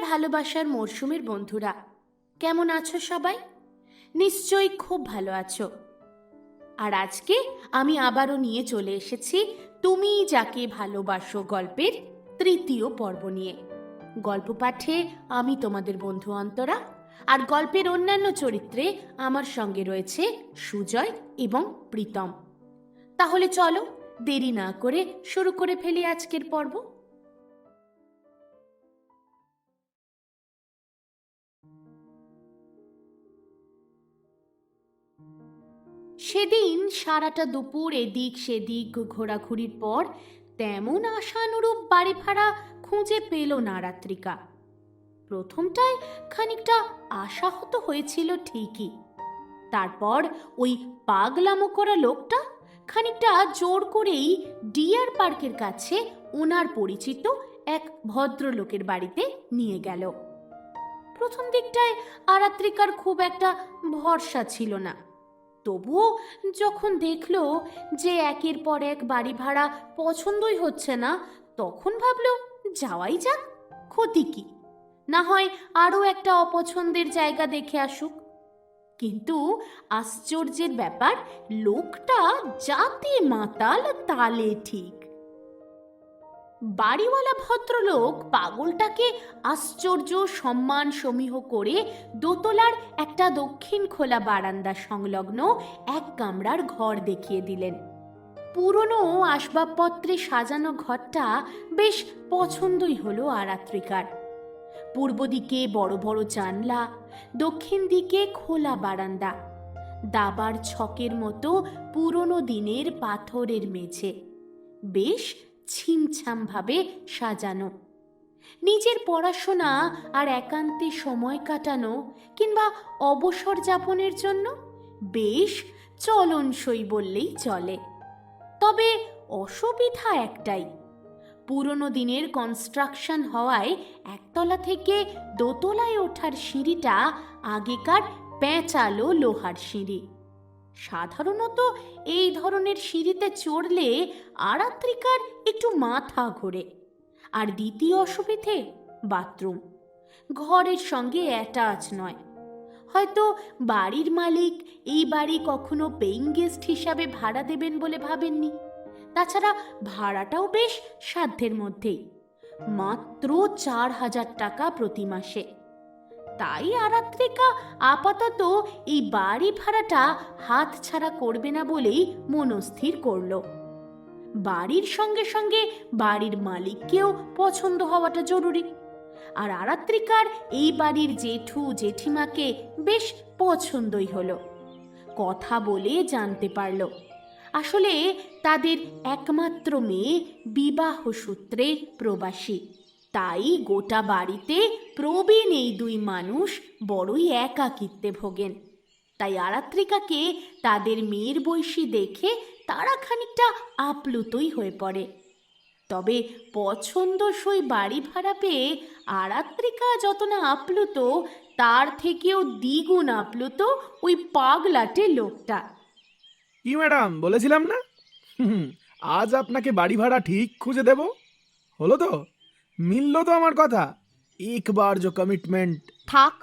ভালোবাসার মরশুমের বন্ধুরা, কেমন আছো সবাই? নিশ্চয়ই খুব ভালো আছো। আর আজকে আমি আবারও নিয়ে চলে এসেছি তুমি যাকে ভালোবাসো গল্পের তৃতীয় পর্ব নিয়ে। গল্প পাঠে আমি তোমাদের বন্ধু অন্তরা আর গল্পের অন্যান্য চরিত্রে আমার সঙ্গে রয়েছে সুজয় এবং প্রীতম। তাহলে চলো দেরি না করে শুরু করে ফেলি আজকের পর্ব। সেদিন সারাটা দুপুর এদিক সেদিক ঘোরাঘুরির পর তেমন আশানুরূপ বাড়ি ভাড়া খুঁজে পেল না রাত্রিকা। প্রথমটায় খানিকটা আশাহত হয়েছিল ঠিকই। তারপর ওই পাগলামো করা লোকটা খানিকটা জোর করেই ডিয়ার পার্কের কাছে ওনার পরিচিত এক ভদ্রলোকের বাড়িতে নিয়ে গেল। প্রথম দিকটায় আরাত্রিকার খুব একটা ভরসা ছিল না। তবুও যখন দেখল যে একের পর এক বাড়ি ভাড়া পছন্দই হচ্ছে না, তখন ভাবল, যাওয়াই যাক, ক্ষতি কি? না হয় আরও একটা অপছন্দের জায়গা দেখে আসুক। কিন্তু আশ্চর্যের ব্যাপার, লোকটা জাতি মাতাল তালে ঠিক। বাড়িওয়ালা ভদ্রলোক পাগলটাকে আশ্চর্য সম্মান সমীহ করে দোতলার একটা দক্ষিণ খোলা বারান্দা সংলগ্ন এক কামরার ঘর দেখিয়ে দিলেন। পুরনো আসবাবপত্রে সাজানো ঘরটা বেশ পছন্দই হলো আরাত্রিকার। পূর্ব দিকে বড় বড় জানলা, দক্ষিণ দিকে খোলা বারান্দা, দাবার ছকের মতো পুরনো দিনের পাথরের মেঝে। বেশ ছিমছামভাবে সাজানো। নিজের পড়াশোনা আর একান্তে সময় কাটানো কিংবা অবসর যাপনের জন্য বেশ চলনসই বললেই চলে। তবে অসুবিধা একটাই, পুরনো দিনের কনস্ট্রাকশন হওয়ায় একতলা থেকে দোতলায় ওঠার সিঁড়িটা আগেকার প্যাঁচালো লোহার সিঁড়ি। সাধারণত এই ধরনের সিঁড়িতে চড়লে আরাত্রিকার একটু মাথা ঘোরে। আর দ্বিতীয় অসুবিধে, বাথরুম। ঘরের সঙ্গে অ্যাটাচ নয়। হয়তো বাড়ির মালিক এই বাড়ি কখনো পেইং গেস্ট হিসাবে ভাড়া দেবেন বলে ভাবেননি। তাছাড়া ভাড়াটাও বেশ সাধ্যের মধ্যেই। মাত্র চার হাজার টাকা প্রতি মাসে। তাই আরাত্রিকা আপাতত এই বাড়ি ভাড়াটা হাত ছাড়া করবে না বলেই মনস্থির করল। বাড়ির সঙ্গে সঙ্গে বাড়ির মালিককেও পছন্দ হওয়াটা জরুরি। আর আরাত্রিকার এই বাড়ির জেঠু, জেঠিমাকে বেশ পছন্দই হলো। কথা বলে জানতে পারল। আসলে তাদের একমাত্র মেয়ে বিবাহ সূত্রে প্রবাসী। তাই গোটা বাড়িতে প্রবীণ এই দুই মানুষ বড়ই একাকিত্বে ভোগেন। তাই আরাত্রিকাকে তাদের মেয়ের বয়সী দেখে তারা খানিকটা আপ্লুতই হয়ে পড়ে। তবে পছন্দসই বাড়ি ভাড়া পেয়ে আরাত্রিকা যত না আপ্লুত, তার থেকেও দ্বিগুণ আপ্লুত ওই পাগলাটে লোকটা। কি ম্যাডাম, বলেছিলাম না? আজ আপনাকে বাড়ি ভাড়া ঠিক খুঁজে দেব? হলো তো? মিলল তো আমার কথা। একবার যে কমিটমেন্ট থাক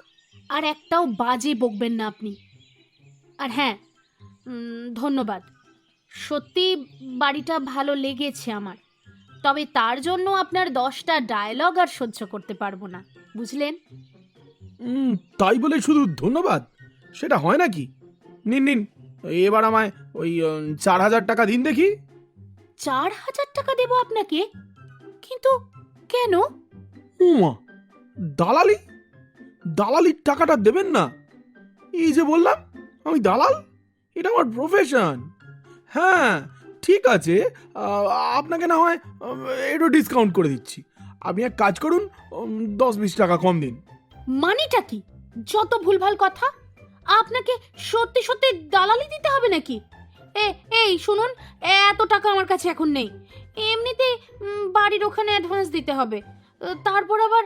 আর একটাও বাজে বকবেন না আপনি। আর হ্যাঁ ধন্যবাদ। সত্যি বাড়িটা ভালো লেগেছে আমার। তবে তার জন্য আপনার দশটা ডায়লগ আর সহ্য করতে পারব না বুঝলেন? তাই বলে শুধু ধন্যবাদ? সেটা হয় নাকি? নিন নিন এবার আমায় ওই চার হাজার টাকা দিন দেখি। চার হাজার টাকা দেবো আপনাকে? কিন্তু কেন? উমা দালালি? দালালির টাকাটা দেবেন না? এই যে বললাম আমি দালাল? এটা আমার প্রফেশন হ্যাঁ ঠিক আছে আপনাকে না হয় একটু ডিসকাউন্ট করে দিচ্ছি। আপনি এক কাজ করুন দশ বিশ টাকা কম দিন। মানিটা কি? যত ভুলভাল কথা আপনাকে সত্যি সত্যি দালালি দিতে হবে নাকি? এ এই শুনুন এত টাকা আমার কাছে এখন নেই। এমনিতে উম, বাড়ির ওখানে অ্যাডভান্স দিতে হবে। তারপর আবার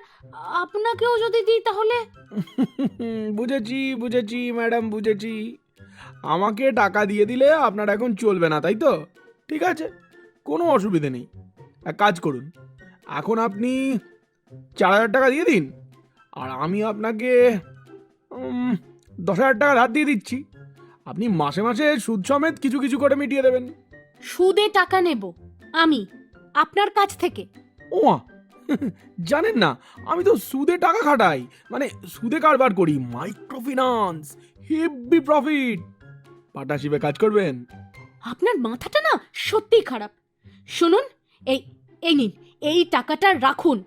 আপনাকেও যদি দিই তাহলে? বুঝেছি বুঝেছি ম্যাডাম বুঝেছি। আমাকে টাকা দিয়ে দিলে আপনার এখন চলবে না তাই তো? ঠিক আছে কোনো অসুবিধে নেই। এক কাজ করুন এখন আপনি চার হাজার টাকা দিয়ে দিন আর আমি আপনাকে দশ হাজার টাকা ধার দিয়ে দিচ্ছি। আপনি মাসে মাসে সুদ সমেত কিছু কিছু করে মিটিয়ে দেবেন। সুদে টাকা নেব। আমি আপনার কাছ থেকে। ওমা জানেন না আমি তো সুদে টাকা খাটাই মানে সুদে কারবার করি মাইক্রোফিন্যান্স হেভি প্রফিট। পার্টনারশিপে কাজ করবেন? আপনার মাথাটা না সত্যিই খারাপ। শুনুন এই এই নিন এই টাকাটা রাখুন।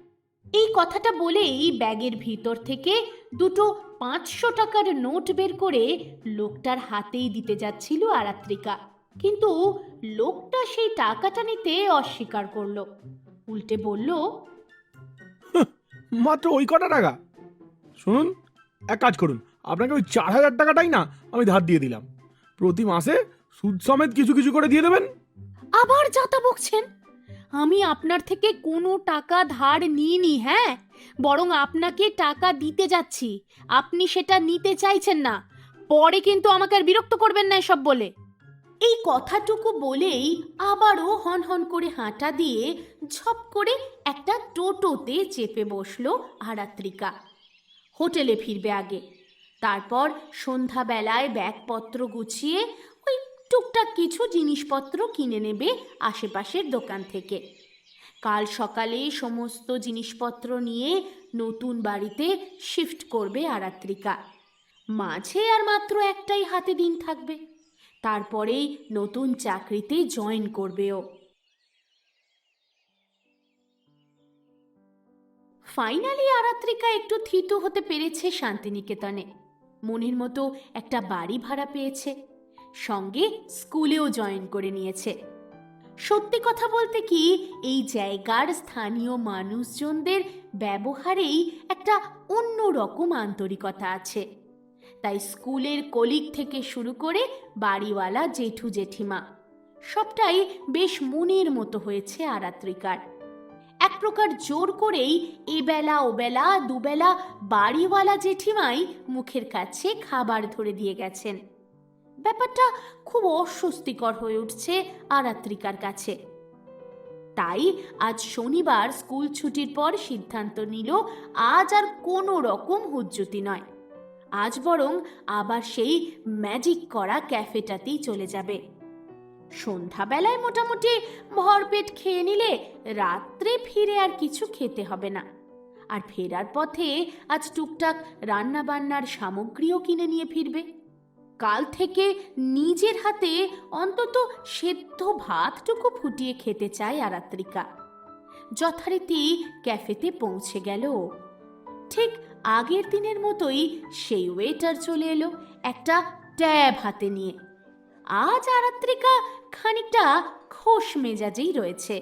এই কথাটা বলেই ব্যাগের ভিতর থেকে দুটো পাঁচশো টাকার নোট বের করে লোকটার হাতেই দিতে যাচ্ছিল আরাত্রিকা। কিন্তু লোকটা সেই টাকাটা নিতে অস্বীকার করল। উল্টে বলল মাত্র ওই কটা টাকা। শুনুন এক কাজ করুন আপনাকে ওই চার হাজার টাকাটাই না আমি ধার দিয়ে দিলাম। প্রতি মাসে সুদ সমেত কিছু কিছু করে দিয়ে দেবেন। আবার যাতা বকছেন? আমি আপনার থেকে কোনো টাকা ধার নিইনি হ্যাঁ? বরং আপনাকে টাকা দিতে যাচ্ছি। আপনি সেটা নিতে চাইছেন না। পরে কিন্তু আমাকে আর বিরক্ত করবেন না এসব বলে। এই কথাটুকু বলেই আবারও হন হন করে হাঁটা দিয়ে ঝপ করে একটা টোটোতে চেপে বসল আরাত্রিকা। হোটেলে ফিরবে আগে। তারপর সন্ধ্যাবেলায় ব্যাগপত্র গুছিয়ে ওই টুকটাক কিছু জিনিসপত্র কিনে নেবে আশেপাশের দোকান থেকে। কাল সকালে সমস্ত জিনিসপত্র নিয়ে নতুন বাড়িতে শিফট করবে আরাত্রিকা। মাঝে আর মাত্র একটাই হাতে দিন থাকবে। তারপরেই নতুন চাকরিতে জয়েন করবে ও ফাইনালি আরাত্রিকা একটু থিতু হতে পেরেছে শান্তিনিকেতনে। মনের মতো একটা বাড়ি ভাড়া পেয়েছে। সঙ্গে স্কুলেও জয়েন করে নিয়েছে। সত্যি কথা বলতে কি, এই জায়গার স্থানীয় মানুষজনদের ব্যবহারেই একটা অন্য রকম আন্তরিকতা আছে। তাই স্কুলের কলিগ থেকে শুরু করে বাড়িওয়ালা, জেঠু, জেঠিমা, সবটাই বেশ মনের মতো হয়েছে আরাত্রিকার। এক প্রকার জোর করেই এবেলা ওবেলা দুবেলা বাড়িওয়ালা, জেঠিমাই মুখের কাছে খাবার ধরে দিয়ে গেছেন। ব্যাপারটা খুব অস্বস্তিকর হয়ে উঠছে আরাত্রিকার কাছে। তাই আজ শনিবার স্কুল ছুটির পর সিদ্ধান্ত নিল, আজ আর কোনো রকম হুজ্জুতি নয়। আজ বরং আবার সেই ম্যাজিক করা ক্যাফেটাতেই চলে যাবে। সন্ধ্যাবেলায় মোটামুটি ভরপেট খেয়ে নিলে রাত্রে ফিরে আর কিছু খেতে হবে না। আর ফেরার পথে আজ টুকটাক রান্না বান্নার সামগ্রীও কিনে নিয়ে ফিরবে। কাল থেকে নিজের হাতে অন্তত সেদ্ধ ভাতটুকু ফুটিয়ে খেতে চায় আরাত্রিকা। যথারীতি ক্যাফেতে পৌঁছে গেল। ঠিক আগের দিনের মতোই সেই ওয়েটার চলে এলো একটা ট্যাব হাতে নিয়ে। আজ আরাত্রিকা খানিকটা খোশ মেজাজেই রয়েছে।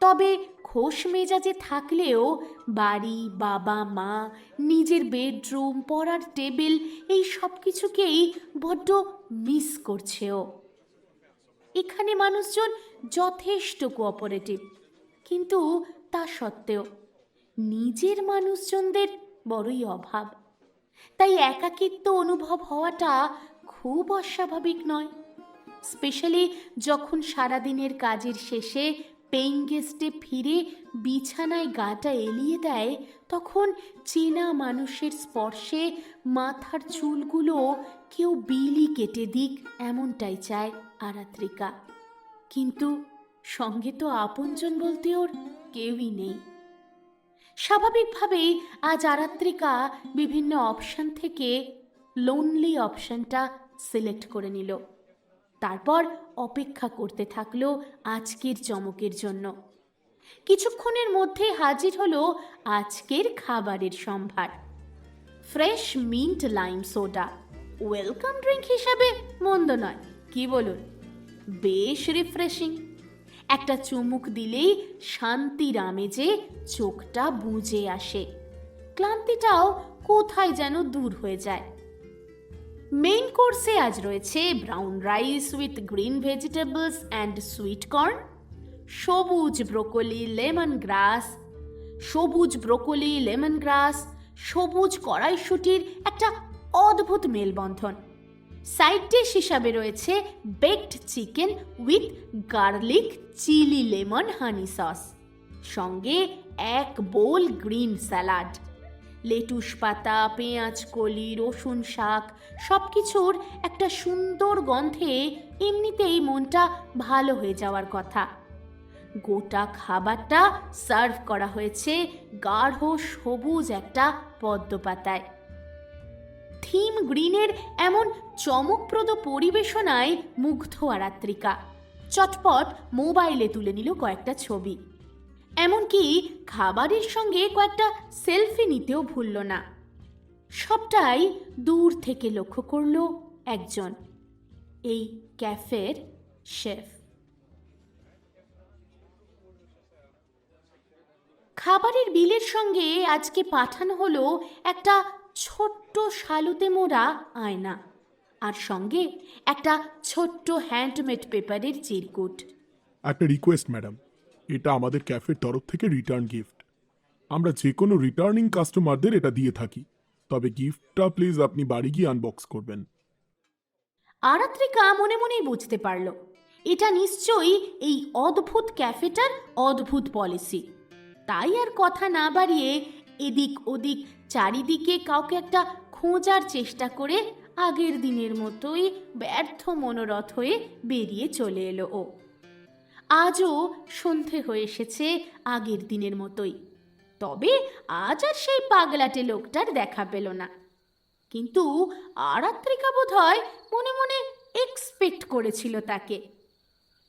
তবে খোশ মেজাজে থাকলেও বাড়ি, বাবা, মা, নিজের বেডরুম, পড়ার টেবিল এই সব কিছুকেই বড্ড মিস করছে ও। এখানে মানুষজন যথেষ্ট কোঅপারেটিভ কিন্তু তা সত্ত্বেও নিজের মানুষজনদের বড়ই অভাব। তাই একাকিত্ব অনুভব হওয়াটা খুব অস্বাভাবিক নয়। স্পেশালি যখন সারাদিনের কাজের শেষে পেইং গেস্টে ফিরে বিছানায় গাটা এলিয়ে দেয়, তখন চেনা মানুষের স্পর্শে মাথার চুলগুলো কেউ বিলি কেটে দিক এমনটাই চায় আরাত্রিকা। কিন্তু সঙ্গে তো আপনজন বলতে ওর কেউই নেই। স্বাভাবিকভাবেই আজ আরাত্রিকা বিভিন্ন অপশন থেকে লোনলি অপশনটা সিলেক্ট করে নিল। তারপর অপেক্ষা করতে থাকল আজকের চমকের জন্য। কিছুক্ষণের মধ্যে হাজির হলো আজকের খাবারের সম্ভার। Fresh mint lime soda. Welcome drink হিসাবে মন্দ নয়, কি বলুন? বেশ রিফ্রেশিং একটা চুমুক দিলেই শান্তির আমেজে চোখটা বুজে আসে। ক্লান্তিটাও কোথায় যেন দূর হয়ে যায়। মেইন কোর্সে আজ রয়েছে brown rice with green vegetables and sweet corn সবুজ ব্রোকলি লেমন গ্রাস সবুজ ব্রোকলি লেমন গ্রাস সবুজ কড়াইশুটির একটা অদ্ভুত মেলবন্ধন। সাইড ডিশ হিসাবে রয়েছে baked chicken with garlic chilli lemon honey sauce সঙ্গে এক বোল গ্রিন স্যালাড লেটুস পাতা, পেঁয়াজ, কলি, রসুন শাক সব কিছুর একটা সুন্দর গন্ধে এমনিতেই মনটা ভালো হয়ে যাওয়ার কথা। গোটা খাবারটা সার্ভ করা হয়েছে গাঢ় সবুজ একটা পদ্ম পাতায়। থিম গ্রিনের এমন চমকপ্রদ পরিবেশনায় মুগ্ধ আরাত্রিকা চটপট মোবাইলে তুলে নিল কয়েকটা ছবি। এমনকি খাবারের সঙ্গে কয়েকটা সেলফি নিতেও ভুলল না। সবটাই দূর থেকে লক্ষ্য করল একজন। এই ক্যাফের শেফ। খাবারের বিলের সঙ্গে আজকে পাঠানো হলো একটা ছোট্ট শালুতে মোড়া আয়না। আর সঙ্গে একটা ছোট্ট হ্যান্ডমেড পেপারের চিরকুট। একটা রিকোয়েস্ট ম্যাডাম এটা আমাদের ক্যাফের তরফ থেকে রিটার্ন গিফট আমরা যে কোনো রিটার্নিং কাস্টমারদের এটা দিয়ে থাকি। তবে গিফটটা প্লিজ আপনি বাড়ি গিয়ে আনবক্স করবেন। আরাত্রিকা মনে মনেই বুঝতে পারল এটা নিশ্চয়ই এই অদ্ভুত ক্যাফেটার অদ্ভুত পলিসি তাই আর কথা না বাড়িয়ে এদিক ওদিক চারিদিকে কাউকে একটা খোঁজার চেষ্টা করে আগের দিনের মতোই ব্যর্থ মনোরথ হয়ে বেরিয়ে চলে এলো ও। আজও সন্ধে হয়ে এসেছে আগের দিনের মতোই। তবে আজ আর সেই পাগলাটে লোকটার দেখা পেল না। কিন্তু আরাত্রিকা বোধ হয় মনে মনে এক্সপেক্ট করেছিল তাকে।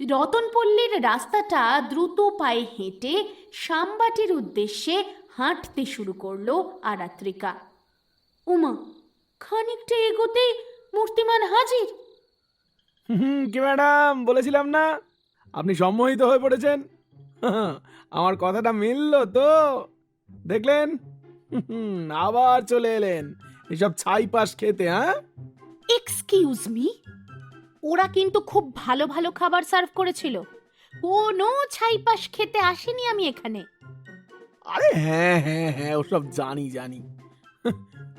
রতনপল্লীর রাস্তাটা দ্রুত পায়ে হেঁটে সাম্বাটির উদ্দেশ্যে হাঁটতে শুরু করল আরাত্রিকা। উমা খানিকটা এগোতেই মূর্তিমান হাজির? হুম কি ম্যাডাম বলেছিলাম না? আপনি সম্মোহিত হয়ে পড়েছেন? আমার কথাটা মিলল তো। দেখলেন? আবার চলে এলেন। এসব ছাই পাশ খেতে হ্যাঁ? এক্সকিউজ মি ওরা কিন্তু খুব ভালো ভালো খাবার সার্ভ করেছিল। কোনো ছাইপাশ খেতে আসেনি আমি এখানে। আরে হ্যাঁ হ্যাঁ হ্যাঁ ওসব জানি জানি।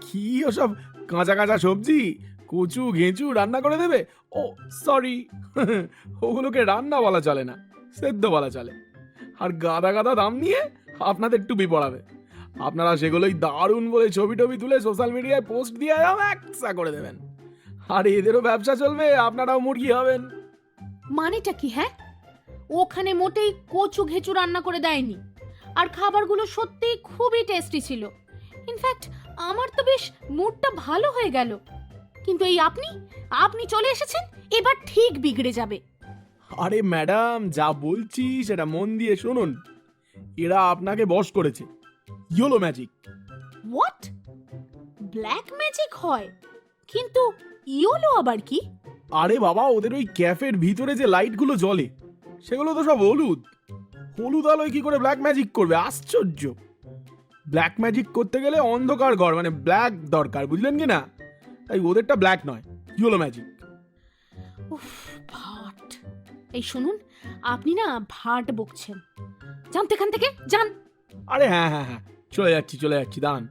কি ওসব কাঁচা কাঁচা সবজি? কচু, ঘেঁচু রান্না করে দেবে? ও সরি ওগুলোকে রান্না বলা চলে না, সেদ্ধ বলা চলে। আর গাদা গাদা দাম নিয়ে আপনাদের টুপি পড়াবে আপনারা সেগুলোই দারুণ বলে ছবি টবি তুলে সোশ্যাল মিডিয়ায় পোস্ট দিয়ে একসা করে দেবেন। আর এদেরও ব্যবসা চলবে, আপনারাও মুরগি হবেন। মানেটা কি হ্যাঁ? ওখানে মোটেই কচু, ঘেঁচু রান্না করে দেয়নি। আর খাবারগুলো সত্যি খুবই টেস্টি ছিল। ইনফ্যাক্ট আমার তো বেশ মুডটা ভালো হয়ে গেল। কিন্তু এই আপনি? আপনি চলে এসেছেন? এবার ঠিক বিগড়ে যাবে। আরে ম্যাডাম যা বলছি সেটা মন দিয়ে শুনুন। এরা আপনাকে বশ করেছে। Yellow magic what black magic হয়? কিন্তু ইয়োলো আবার কি? আরে বাবা ওদের ওই ক্যাফের ভিতরে যে লাইটগুলো জ্বলে সেগুলো তো সব হলুদ। হলুদ আলোয় কি করে ব্ল্যাক ম্যাজিক করবে? আশ্চর্য। ব্ল্যাক ম্যাজিক করতে গেলে অন্ধকার ঘর মানে ব্ল্যাক দরকার বুঝলেন কি না? তাই ওদেরটা ব্ল্যাক নয় ইয়োলো ম্যাজিক উফ ভাট। এই শুনুন আপনি না ভাট বকছেন। যান এখান থেকে যান। আরে হ্যাঁ হ্যাঁ হ্যাঁ চলে যাচ্ছি চলে যাচ্ছি দাঁড়ান।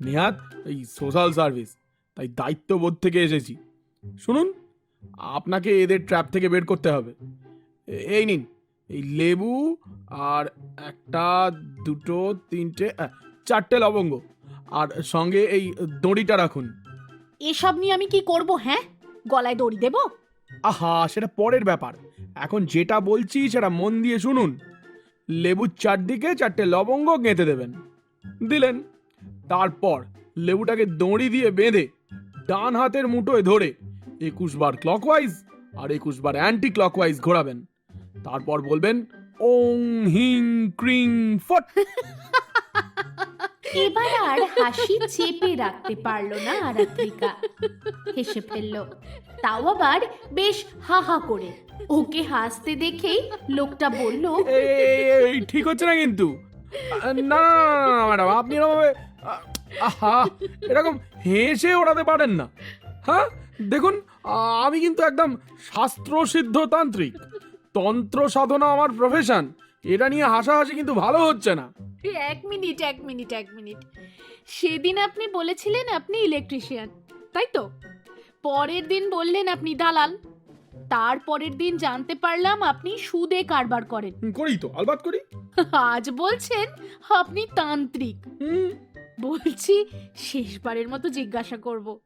নেহাত এই সোশ্যাল সার্ভিস তাই দায়িত্ববোধ থেকে এসেছি। শুনুন আপনাকে এদের ট্র্যাপ থেকে বের করতে হবে। এই নিন। এই লেবু আর একটা দুটো তিনটে চারটে লবঙ্গ। আর সঙ্গে এই দড়িটা রাখুন। এসব নিয়ে আমি কি করব হ্যাঁ? গলায় দড়ি দেব? আহা সেটা পরের ব্যাপার। এখন যেটা বলছি সেটা মন দিয়ে শুনুন। লেবুর চারদিকে চারটে লবঙ্গ গেঁথে দেবেন। দিলেন। তারপর লেবুটাকে দড়ি দিয়ে বেঁধে ডান হাতের মুঠোয় ধরে একুশ বার ক্লকওয়াইজ আর একুশ বার অ্যান্টি ক্লকওয়াইজ ঘোরাবেন। তারপর বলবেন ওং হিং ক্রিং ফট। এবার আর হাসি চেপে রাখতে পারল না আরাত্রিকা। হেসে ফেলল। তাও আবার বেশ হা হা করে। ওকে হাসতে দেখেই লোকটা বলল এই, ঠিক হচ্ছে না কিন্তু। না ম্যাডাম আপনি এরকম আহা এরকম হেসে ওড়াতে পারেন না। হ্যাঁ দেখুন আমি কিন্তু একদম শাস্ত্রসিদ্ধ তান্ত্রিক তন্ত্র সাধনা আমার প্রফেশন এটা নিয়ে হাসাহাসি কিন্তু ভালো হচ্ছে না। এক মিনিট এক মিনিট এক মিনিট। সেদিন আপনি বলেছিলেন আপনি ইলেকট্রিশিয়ান তাই তো? পরের দিন বললেন আপনি দালাল। তারপরের দিন জানতে পারলাম আপনি সুদে কারবার করেন। হুম, করি তো আলবাত করি। আজ বলছেন আপনি তান্ত্রিক। হুম, বলছি শেষবারের মতো জিজ্ঞাসা করব।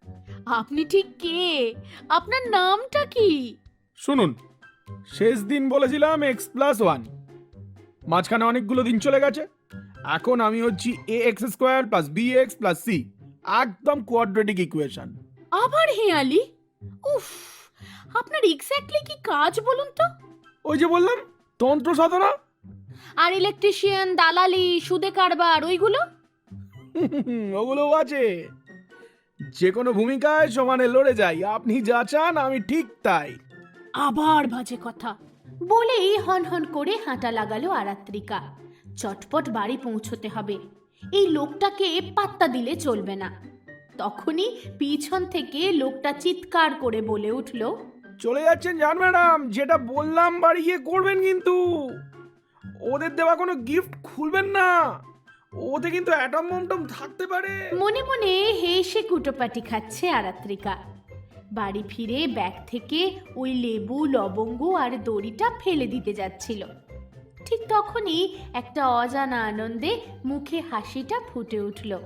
আপনি ঠিক কে? আপনার নামটা কি? শুনুন শেষ দিন বলেছিলাম এক্স প্লাস ওয়ান মাঝখানে অনেকগুলো দিন চলে গেছে। এখন আমি হচ্ছি A X square plus B X plus C একদম কোয়াড্রেটিক ইকুয়েশন আবার হে হেয়ালি? উফ আপনার এক্স্যাক্টলি কি কাজ বলুন তো? ওই যে বললাম তন্ত্র সাধনা। আর ইলেকট্রিশিয়ান দালালি সুদে কারবার ওইগুলো? ওগুলোও আছে। যে কোনো ভূমিকায় সমানে লড়ে যাই। আপনি যা চান আমি ঠিক তাই। আবার বাজে কথা। বলেই হন হন করে হাঁটা লাগালো আরাত্রিকা। চটপট বাড়ি পৌঁছতে হবে। এই লোকটাকে পাত্তা দিলে চলবে না। তখনই পিছন থেকে লোকটা চিৎকার করে বলে উঠল চলে যাচ্ছেন জান ম্যাডাম যেটা বললাম বাড়ি গিয়ে করবেন কিন্তু। ওদের দেওয়া কোনো গিফট খুলবেন না। ওতে কিন্তু অ্যাটম মমটম থাকতে পারে। মনে মনে হেসে কুটোপাটি খাচ্ছে আরাত্রিকা। বাড়ি ফিরে ব্যাগ থেকে ওই লেবু, লবঙ্গ আর দড়িটা ফেলে দিতে যাচ্ছিল। ঠিক তখনই একটা অজানা আনন্দে মুখে হাসিটা ফুটে উঠল।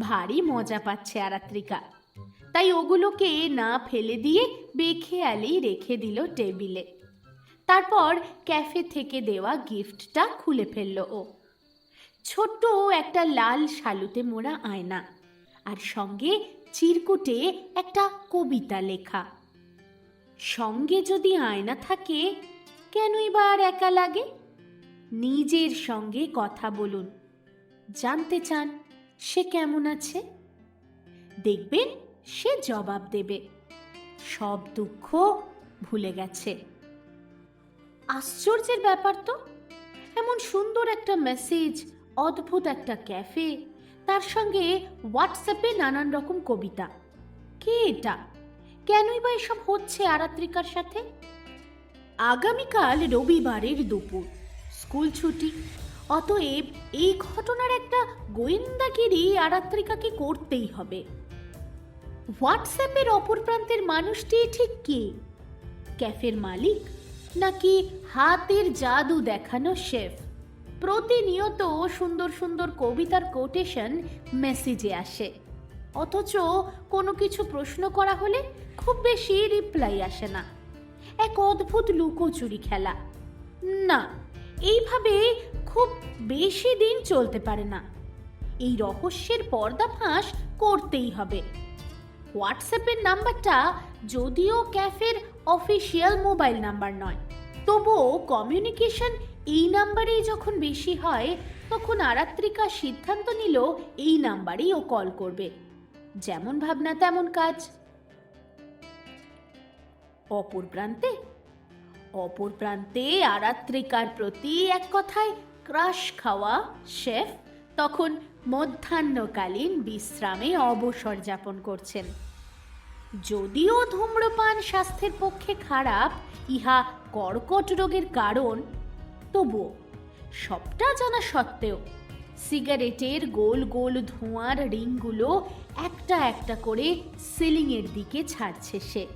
ভারী মজা পাচ্ছে আরাত্রিকা। তাই ওগুলোকে না ফেলে দিয়ে বেখেয়ালেই রেখে দিল টেবিলে। তারপর ক্যাফে থেকে দেওয়া গিফটটা খুলে ফেলল ও। ছোট্ট একটা লাল শালুতে মোড়া আয়না। আর সঙ্গে চিরকুটে একটা কবিতা লেখা। সঙ্গে যদি আয়না থাকে, কেনই বা আর একা লাগে? নিজের সঙ্গে কথা বলুন। জানতে চান সে কেমন আছে? দেখবেন সে জবাব দেবে। সব দুঃখ ভুলে গেছে। আশ্চর্যের ব্যাপার তো, এমন সুন্দর একটা মেসেজ অদ্ভুত একটা ক্যাফে তার সঙ্গে হোয়াটসঅ্যাপে নানান রকম কবিতা। কে এটা? কেনই বা এসব হচ্ছে আরাত্রিকার সাথে? আগামীকাল রবিবারের দুপুর, স্কুল ছুটি। অতএব এই ঘটনার একটা গোয়েন্দাগিরি আরাত্রিকাকে করতেই হবে। হোয়াটসঅ্যাপের অপর প্রান্তের মানুষটি ঠিক কে? ক্যাফের মালিক নাকি হাতের জাদু দেখানো শেফ? প্রতিনিয়ত সুন্দর সুন্দর কবিতার কোটেশন মেসেজে আসে। অথচ কোনো কিছু প্রশ্ন করা হলে খুব বেশি রিপ্লাই আসে না। এক অদ্ভুত লুকোচুরি খেলা। না, এইভাবে খুব বেশি দিন চলতে পারে না। এই রহস্যের পর্দাফাঁস করতেই হবে। হোয়াটসঅ্যাপের নাম্বারটা যদিও ক্যাফের অফিসিয়াল মোবাইল নাম্বার নয়, তবুও কমিউনিকেশন এই নাম্বারেই যখন বেশি হয়, তখন আরাত্রিকা সিদ্ধান্ত নিল এই নাম্বারেই ও কল করবে। যেমন ভাবনা, তেমন কাজ। অপর প্রান্তে? অপর প্রান্তে আরাত্রিকার প্রতি এক কথায় ক্রাশ খাওয়া শেফ তখন মধ্যাহ্নকালীন বিশ্রামে অবসর যাপন করছেন। যদিও ধূম্রপান স্বাস্থ্যের পক্ষে খারাপ, ইহা কর্কট রোগের কারণ তবুও সবটা জানা সত্ত্বেও সিগারেটের গোল গোল ধোঁয়ার রিংগুলো একটা একটা করে সিলিংয়ের দিকে ছাড়ছে সে।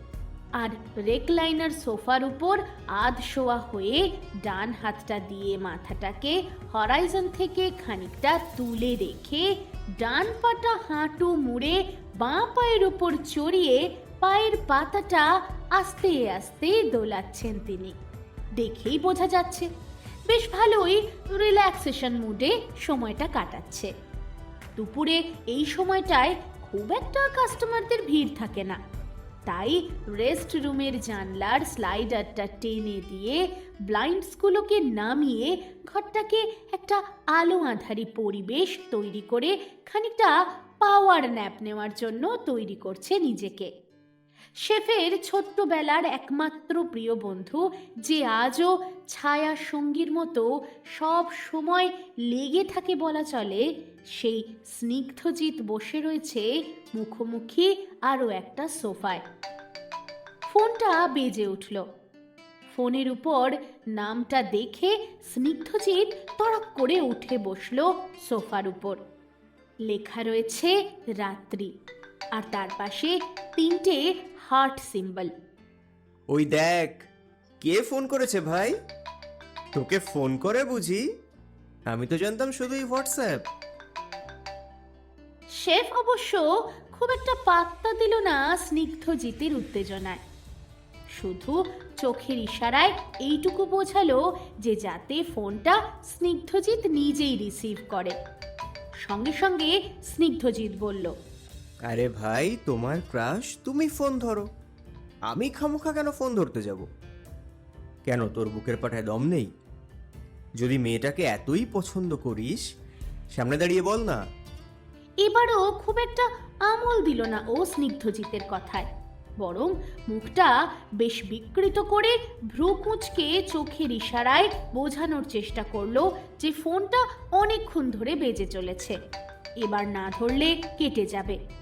আর রেকলাইনার সোফার উপর আধ শোয়া হয়ে ডান হাতটা দিয়ে মাথাটাকে হরাইজন থেকে খানিকটা তুলে রেখে ডান পাটা হাঁটু মুড়ে বাঁ পায়ের উপর চড়িয়ে পায়ের পাতাটা আস্তে আস্তে দোলাচ্ছেন তিনি। দেখেই বোঝা যাচ্ছে বেশ ভালোই রিল্যাক্সেশন মুডে সময়টা কাটাচ্ছে। দুপুরে এই সময়টায় খুব একটা কাস্টমারদের ভিড় থাকে না। তাই রেস্ট রুমের জানলার স্লাইডারটা টেনে দিয়ে ব্লাইন্ডসগুলোকে নামিয়ে ঘরটাকে একটা আলো আধারি পরিবেশ তৈরি করে খানিকটা পাওয়ার ন্যাপ নেওয়ার জন্য তৈরি করছে নিজেকে। শেফের ছোট্টবেলার একমাত্র প্রিয় বন্ধু, যে আজও ছায়া সঙ্গীর মতো সব সময় লেগে থাকে বলা চলে, সেই স্নিগ্ধজিৎ বসে রয়েছে মুখোমুখি আরও একটা সোফায়। ফোনটা বেজে উঠল। ফোনের উপর নামটা দেখে স্নিগ্ধজিৎ তড়ক করে উঠে বসল সোফার উপর। লেখা রয়েছে রাত্রি, আর তার পাশে তিনটে হার্ট সিম্বল ওই দেখ কে ফোন করেছে ভাই? তোকে ফোন করে বুঝি? আমি তো জানতাম শুধুই হোয়াটসঅ্যাপ। শেফ অবশ্য খুব একটা পাত্তা দিল না স্নিগ্ধজিতের উত্তেজনায়। শুধু চোখের ইশারায় এইটুকু বোঝালো যে যাতে ফোনটা স্নিগ্ধজিৎ নিজেই রিসিভ করে। সঙ্গে সঙ্গে স্নিগ্ধজিৎ বলল আরে ভাই, তোমার ক্রাশ তুমি ফোন ধরো। আমি খামোখা কেন ফোন ধরতে যাব? কেন তোর বুকের পাঠায় দম নেই? যদি মেয়েটাকে এতই পছন্দ করিস, সামনে দাঁড়িয়ে বল না। এবারও খুব একটা আমল দিল না ও স্নিগ্ধজিতের কথায়। বরং মুখটা বেশ বিকৃত করে ভ্রু কুঁচকে চোখের ইশারায় বোঝানোর চেষ্টা করল যে ফোনটা অনেকক্ষণ ধরে বেজে চলেছে। এবার না ধরলে কেটে যাবে।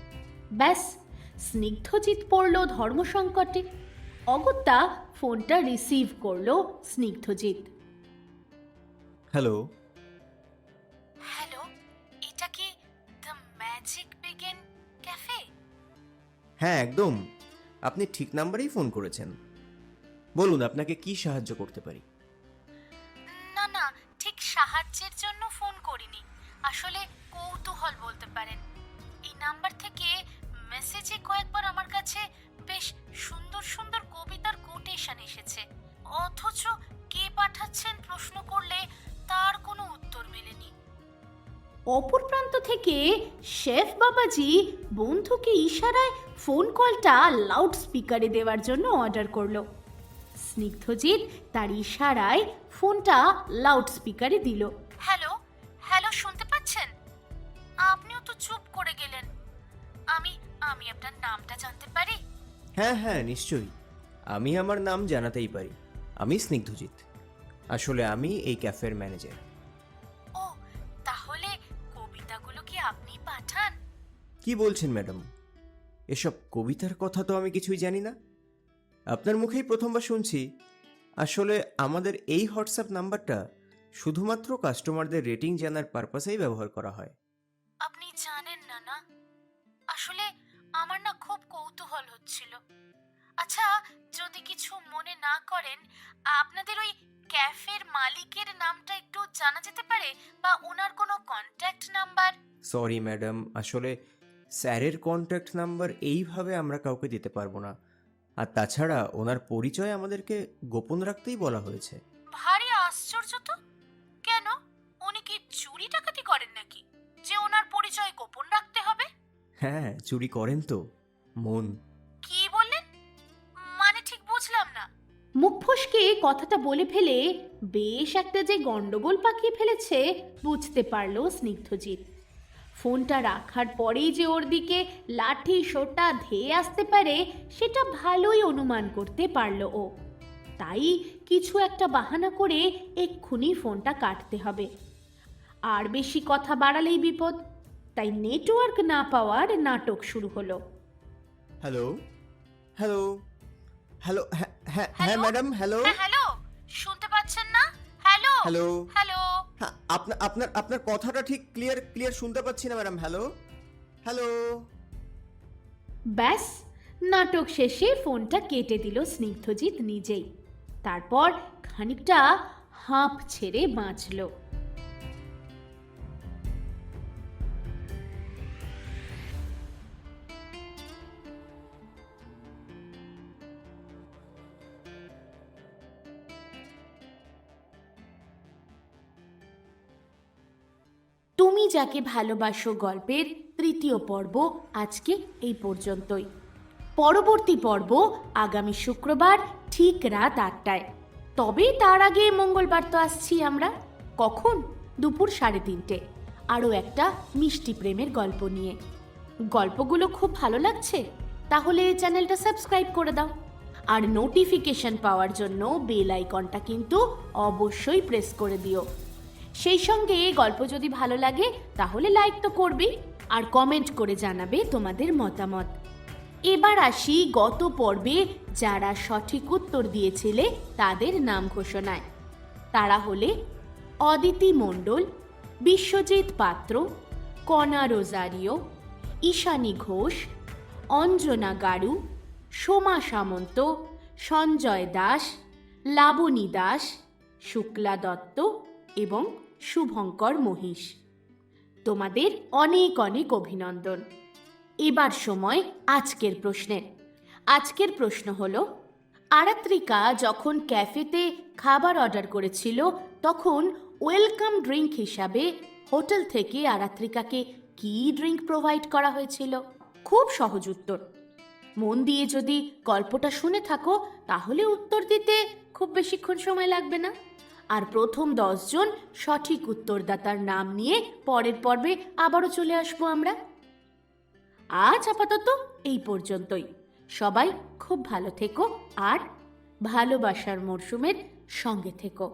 ব্যাস স্নিগ্ধজিৎ পড়ল ধর্মসংকটে। অগত্যা ফোনটা রিসিভ করল স্নিগ্ধজিৎ হ্যালো। হ্যালো এটা কি দ্য ম্যাজিক বিগিন ক্যাফে? হ্যাঁ একদম। আপনি ঠিক নাম্বারেই ফোন করেছেন। বলুন আপনাকে কি সাহায্য করতে পারি? না না ঠিক সাহায্যের জন্য মেসেজে কয়েকবার আমার কাছে বেশ সুন্দর সুন্দর কবিতার কোটেশন এসেছে। অথচ কে পাঠাচ্ছেন প্রশ্ন করলে তার কোনো উত্তর মেলেনি। অপর প্রান্ত থেকে শেফ বাবাজি বন্ধুকে ইশারায় ফোন কলটা লাউড স্পিকারে দেওয়ার জন্য অর্ডার করল। স্নিগ্ধজিৎ তার ইশারায় ফোনটা লাউড স্পিকারে দিল। হ্যালো হ্যালো আপনার নামটা জানতে পারি? হ্যাঁ হ্যাঁ নিশ্চয়ই। আমি আমার নাম জানাতেই পারি। আমি স্নিগ্ধজিৎ। আসলে আমি এই ক্যাফের ম্যানেজার। ও তাহলে কবিতাগুলো কি আপনি পাঠান? কি বলছেন ম্যাডাম? এসব কবিতার কথা তো আমি কিছুই জানি না। আপনার মুখেই প্রথমবার শুনছি। আসলে আমাদের এই হোয়াটসঅ্যাপ নাম্বারটা শুধুমাত্র কাস্টমারদের রেটিং জানার পারপাসেই ব্যবহার করা হয়। আমার না খুব কৌতূহল হচ্ছিল। আচ্ছা যদি কিছু মনে না করেন আপনাদের ওই ক্যাফের মালিকের নামটা একটু জানা যেতে পারে? বা ওনার কোনো কন্ট্যাক্ট নাম্বার সরি ম্যাডাম আসলে স্যারের কন্ট্যাক্ট নাম্বার এইভাবে আমরা কাউকে দিতে পারব না। আর তাছাড়া ওনার পরিচয় আমাদেরকে গোপন রাখতেই বলা হয়েছে। ভারী আশ্চর্য তো। কেন? উনি কি চুরি হ্যাঁ চুরি করেন তো। মন। কি বললেন মানে ঠিক বুঝলাম না। মুখ ফসকে কথাটা বলে ফেলে বেশ একটা যে গন্ডগোল পাকিয়ে ফেলেছে বুঝতে পারল স্নিগ্ধজিৎ। ফোনটা রাখার পরেই যে ওর দিকে লাঠি সোটা ধেয়ে আসতে পারে সেটা ভালোই অনুমান করতে পারল ও। তাই কিছু একটা বাহানা করে এক্ষুনি ফোনটা কাটতে হবে। আর বেশি কথা বাড়ালেই বিপদ। তাই নেটওয়ার্ক না পাওয়ার নাটক শুরু হলো। হ্যালো? হ্যালো? হ্যালো হ্যাঁ হ্যাঁ হ্যাঁ হ্যালো? Madam hello? হ্যাঁ হ্যালো? শুনতে পাচ্ছেন না? হ্যালো? হ্যালো? হ্যালো? হ্যাঁ আপনার আপনার আপনার কথাটা ঠিক ক্লিয়ার ক্লিয়ার শুনতে পাচ্ছি না ম্যাডাম হ্যালো? হ্যালো? ব্যাস নাটক শেষে ফোনটা কেটে দিল স্নিগ্ধজিৎ নিজেই। তারপর খানিকটা হাঁপ ছেড়ে বাঁচল। যাকে ভালোবাসো গল্পের তৃতীয় পর্ব আজকে এই পর্যন্তই। পরবর্তী পর্ব আগামী শুক্রবার ঠিক রাত আটটায়। তবে তার আগে মঙ্গলবার তো আসছি আমরা। কখন? দুপুর সাড়ে তিনটে। আরও একটা মিষ্টি প্রেমের গল্প নিয়ে। গল্পগুলো খুব ভালো লাগছে? তাহলে চ্যানেলটা সাবস্ক্রাইব করে দাও। আর নোটিফিকেশন পাওয়ার জন্য বেল আইকনটা কিন্তু অবশ্যই প্রেস করে দিও। সেই সঙ্গে এই গল্প যদি ভালো লাগে, তাহলে লাইক তো করবেই আর কমেন্ট করে জানাবে তোমাদের মতামত। এবার আসি গত পর্বে যারা সঠিক উত্তর দিয়েছিলে তাদের নাম ঘোষণায়। তারা হলে অদিতি মণ্ডল, বিশ্বজিৎ পাত্র, কণা রোজারিও, ঈশানী ঘোষ, অঞ্জনা গাড়ু সোমা সামন্ত, সঞ্জয় দাস, লাবণী দাস, শুক্লা দত্ত এবং শুভঙ্কর মহিষ। তোমাদের অনেক অনেক অভিনন্দন। এবার সময় আজকের প্রশ্নের। আজকের প্রশ্ন হল, আরাত্রিকা যখন ক্যাফেতে খাবার অর্ডার করেছিল, তখন ওয়েলকাম ড্রিঙ্ক হিসাবে হোটেল থেকে আরাত্রিকাকে কি ড্রিঙ্ক প্রোভাইড করা হয়েছিল? খুব সহজ উত্তর। মন দিয়ে যদি গল্পটা শুনে থাকো, তাহলে উত্তর দিতে খুব বেশিক্ষণ সময় লাগবে না। আর প্রথম দশজন সঠিক উত্তরদাতার নাম নিয়ে পরের পর্বে আবারও চলে আসব আমরা। আজ আপাতত এই পর্যন্তই। সবাই খুব ভালো থেকো আর ভালোবাসার মরশুমের সঙ্গে থেকো।